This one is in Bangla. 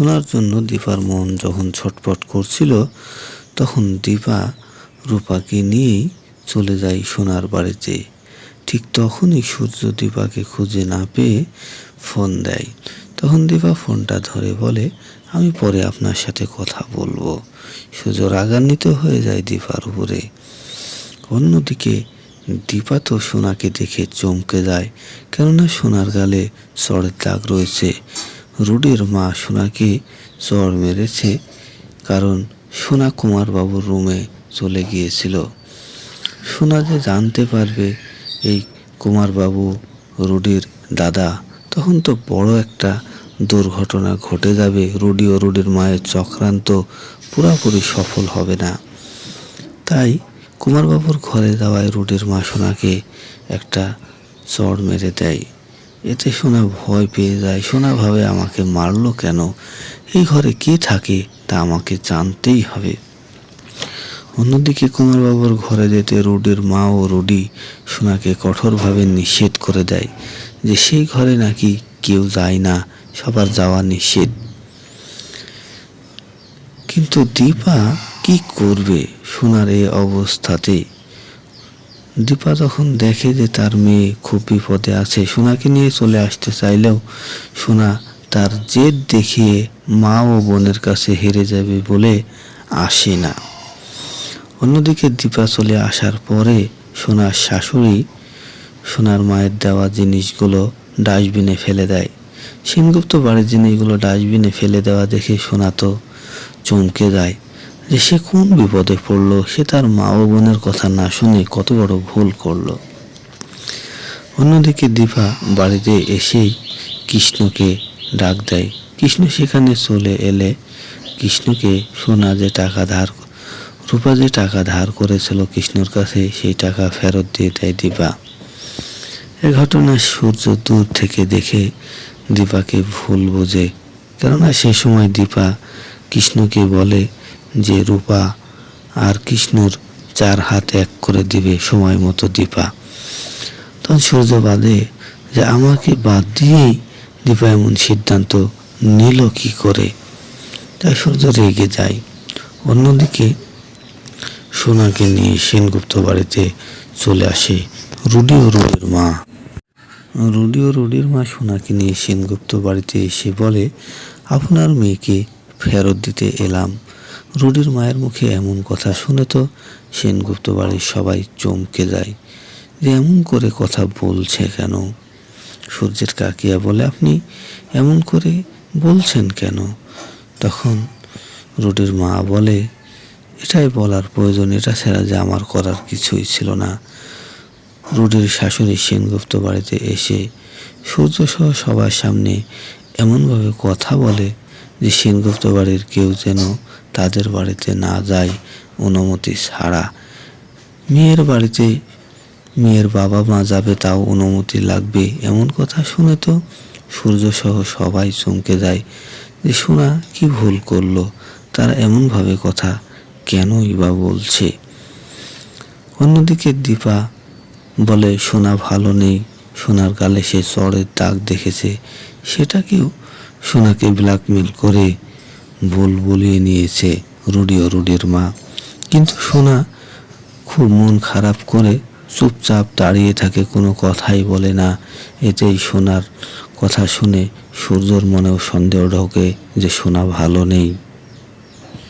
শোনার জন্য দীপার মন যখন ছটপট করছিল, তখন দীপা রূপাকে নিয়েই চলে যায় সোনার বাড়িতে। ঠিক তখনই সূর্য দীপাকে খুঁজে না পেয়ে ফোন দেয়। তখন দীপা ফোনটা ধরে বলে, আমি পরে আপনার সাথে কথা বলব। সূর্য রাগান্বিত হয়ে যায় দীপার উপরে। অন্যদিকে দীপা তো সোনাকে দেখে চমকে যায়, কেননা সোনার গালে চড়ের দাগ রয়েছে। রুডির মা সোনাকে চড় মেরেছে, কারণ সোনা কুমারবাবুর রুমে চলে গিয়েছিল। সোনা যে জানতে পারবে এই কুমারবাবু রুডির দাদা, তখন তো বড় একটা দুর্ঘটনা ঘটে যাবে। রুডি ও রুডির মায়ের চক্রান্ত পুরোপুরি সফল হবে না। তাই কুমারবাবুর ঘরে যাওয়ায় রুডির মা সোনাকে একটা চড় মেরে দেয়। এতে সোনা ভয় পেয়ে যায়। সোনা ভাবে আমাকে মারলো কেন? এই ঘরে কে থাকে তা আমাকে জানতেই হবে। অন্যদিকে কুমারবাবুর ঘরে যেতে রুডির মা ও রুডি সোনাকে কঠোরভাবে নিষেধ করে দেয় যে সেই ঘরে নাকি কেউ যায় না, সবার যাওয়া নিষেধ। কিন্তু দীপা কি করবে সোনার এই অবস্থাতে? দীপা তখন দেখে যে তার মেয়ে খুব বিপদে আছে। সোনাকে নিয়ে চলে আসতে চাইলেও সোনা তার জেদ দেখিয়ে মা ও বোনের কাছে হেরে যাবে বলে আসে না। অন্যদিকে দীপা চলে আসার পরে সোনার শাশুড়ি সোনার মায়ের দেওয়া জিনিসগুলো ডাস্টবিনে ফেলে দেয়। সেনগুপ্ত বাড়ির জিনিসগুলো ডাস্টবিনে ফেলে দেওয়া দেখে সোনা তো চমকে যায়। যে সে কোন বিপদে পড়ল, সে তার মা ও বোনের কথা না শুনে কত বড় ভুল করল। অন্যদিকে দীপা বাড়িতে এসেই কৃষ্ণকে ডাক দেয়। কৃষ্ণ সেখানে চলে এলে কৃষ্ণকে সোনা যে টাকা ধার, রূপা যে টাকা ধার করেছিল কৃষ্ণর কাছে, সেই টাকা ফেরত দিয়ে দেয় দীপা। এ ঘটনা সূর্য দূর থেকে দেখে দীপাকে ভুল বোঝে। কেননা সে সময় দীপা কৃষ্ণকে বলে যে রূপা আর কৃষ্ণর চার হাত এক করে দিবে সময় মতো দীপা। তখন সূর্য বাদে যে আমাকে বাদ দিয়েই দীপা এমন সিদ্ধান্ত নিল কি করে? তাই সূর্য রেগে যায়। অন্যদিকে সোনাকে নিয়ে সেনগুপ্ত বাড়িতে চলে আসে রুডি ও রুডির মা। রুডি ও রুডির মা সোনাকে নিয়ে সেনগুপ্ত বাড়িতে এসে বলে, আপনার মেয়েকে ফেরত দিতে এলাম। রুডির মায়ের মুখে এমন কথা শুনে তো সেনগুপ্ত বাড়ির সবাই চমকে যায় যে এমন করে কথা বলছে কেন? সূর্যের কাকিয়া বলে, আপনি এমন করে বলছেন কেন? তখন রুডির মা বলে, এটাই বলার প্রয়োজন, এটা ছাড়া যে আমার করার কিছুই ছিল না। রুডির শাশুড়ি সেনগুপ্ত বাড়িতে এসে সূর্য সহ সবার সামনে এমনভাবে কথা বলে যে সেনগুপ্ত বাড়ির কেউ যেন তাদের বাড়িতে না যায়, অনুমতি ছাড়া। মেয়ের বাড়িতে মেয়ের বাবা মা যাবে তাও অনুমতি লাগবে, এমন কথা শুনে তো সূর্য সহ সবাই চমকে যায়। যে সোনা কি ভুল করল, তারা এমনভাবে কথা কেনই বা বলছে? অন্যদিকে দীপা বলে, সোনা ভালো নেই, সোনার গালে সে চড়ের দাগ দেখেছে সেটাকেও সোনাকে ব্ল্যাকমেল করে বল বলিয়ে নিয়েছে রুডি ও রুডির মা। কিন্তু সোনা খুব মন খারাপ করে চুপচাপ দাঁড়িয়ে থাকে, কোনো কথাই বলে না। এতেই সোনার কথা শুনে সূর্যর মনেও সন্দেহ ঢোকে যে সোনা ভালো নেই।